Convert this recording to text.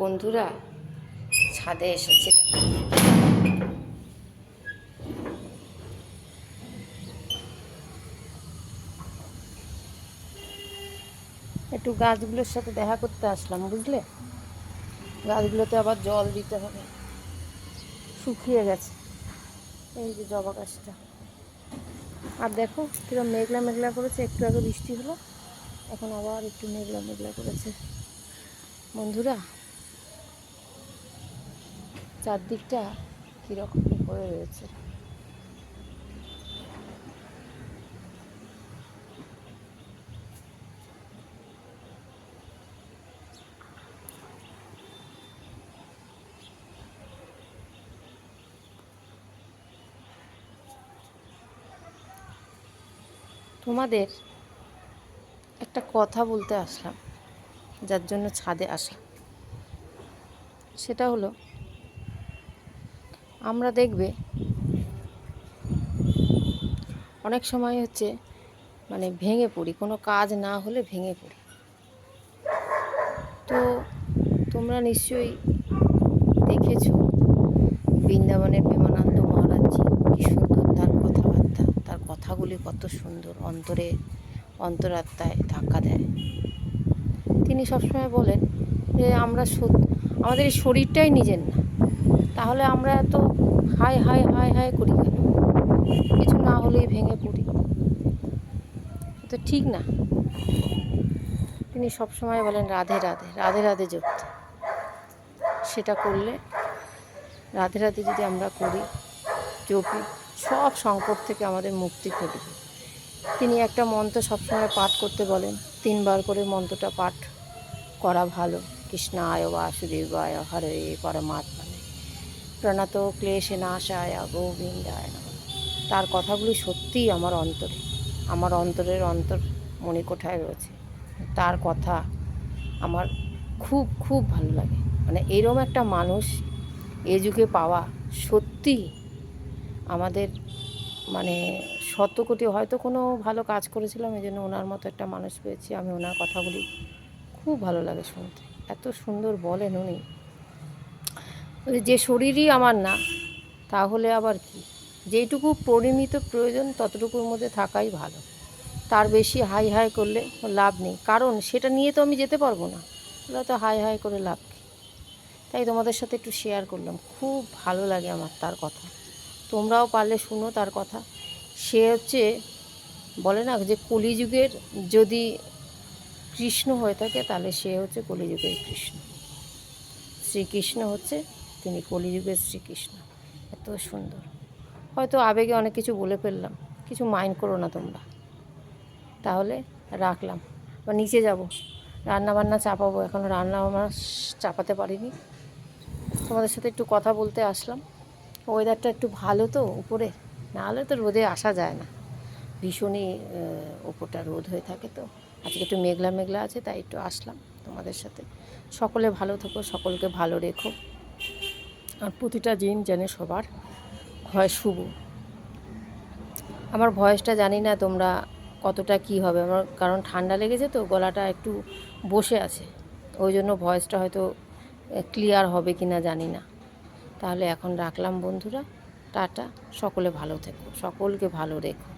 বন্ধুরা, ছাদে এসেছে। একটু গাছগুলোর সাথে দেখা করতে আসলাম, বুঝলে? গাছগুলোতে আবার জল দিতে হবে। শুকিয়ে গেছে। এই যে জবা গাছটা। আর দেখো, কিরম মেঘলা মেঘলা করেছে। একটু আগে বৃষ্টি হলো, এখন আবার একটু মেঘলা মেঘলা করেছে। বন্ধুরা চারদিকটা কীরকম হয়ে রয়েছে? তোমাদের একটা কথা বলতে আসলাম, যার জন্য ছাদে আসলাম। সেটা হলো আমরা দেখবে অনেক সময় হচ্ছে মানে ভেঙে পড়ি, কোনো কাজ না হলে ভেঙে পড়ি। তো তোমরা নিশ্চয়ই দেখেছ বৃন্দাবনের প্রেমানন্দ মহারাজজি কি সুন্দর তার কথাবার্তা, তার কথাগুলি কত সুন্দর অন্তরে, অন্তরাত্মায় ধাক্কা দেয়। তিনি সবসময় বলেন যে আমরা আমাদের এই শরীরটাই নিজের না। তাহলে আমরা এত হাই হাই হাই হাই করি কেন? কিছু না হলেই ভেঙে পড়ি। তো ঠিক না। তিনি সবসময় বলেন, রাধে রাধে রাধে রাধে যুক্ত। সেটা করলে রাধে রাধে যদি আমরা করি জপি সব সংকট থেকে আমাদের মুক্তি ঘটবে। তিনি একটা মন্ত্র সবসময় পাঠ করতে বলেন, তিনবার করে মন্ত্রটা পাঠ করা ভালো। কৃষ্ণায় বাসুদেবায় হরে পরমাত্মানে প্রণত ক্লেশে নাশায় গোবিন্দায়। তার কথাগুলি সত্যিই আমার অন্তরে, আমার অন্তরের অন্তর মণিকোঠায় রয়েছে। তার কথা আমার খুব খুব ভালো লাগে। মানে এরম একটা মানুষ এ যুগে পাওয়া সত্যি আমাদের মানে শত কোটি হয়তো কোনো ভালো কাজ করেছিলাম এই জন্য ওনার মতো একটা মানুষ পেয়েছি। আমি ওনার কথাগুলি খুব ভালো লাগে শুনতে। এত সুন্দর বলেন উনি। যে শরীরই আমার না, তাহলে আবার কি? যেটুকু পরিমিত প্রয়োজন, ততটুকুর মধ্যে থাকাই ভালো। তার বেশি হাই হাই করলে লাভ নেই। কারণ সেটা নিয়ে তো আমি যেতে পারব না। ওরা তো হাই হাই করে লাভ কী? তাই তোমাদের সাথে একটু শেয়ার করলাম। খুব ভালো লাগে আমার তার কথা। তোমরাও পারলে শুনো তার কথা। সে হচ্ছে, বলে না যে কলিযুগের যদি কৃষ্ণ হয়ে থাকে, তাহলে সে হচ্ছে কলিযুগের কৃষ্ণ। শ্রীকৃষ্ণ হচ্ছে তিনি কলিযুগের শ্রীকৃষ্ণ। এত সুন্দর। হয়তো আবেগে অনেক কিছু বলে ফেললাম। কিছু মাইন্ড করো না তোমরা। তাহলে রাখলাম। বা নিচে যাব। রান্না বান্না চাপাবো। এখনও রান্না আমার চাপাতে পারিনি। তোমাদের সাথে একটু কথা বলতে আসলাম। ওয়েদারটা একটু ভালো তো উপরে। না হলে তো রোদে আসা যায় না। ভীষণই আহ, উপরটা রোদ হয়ে থাকে তো। আজকে একটু মেঘলা মেঘলা আছে তাই একটু আসলাম তোমাদের সাথে। সকলে ভালো থেকো সকলকে ভালো রেখো। আর প্রতিটা দিন যেন সবার হয় শুভ। আমার ভয়েসটা জানি না তোমরা কতটা কি হবে, আমার কারণ ঠান্ডা লেগেছে তো, গলাটা একটু বসে আছে। ওই জন্য ভয়েসটা হয়তো ক্লিয়ার হবে কি না জানি না। তাহলে এখন রাখলাম বন্ধুরা, টাটা, সকলে ভালো থেকো, সকলকে ভালো রেখো।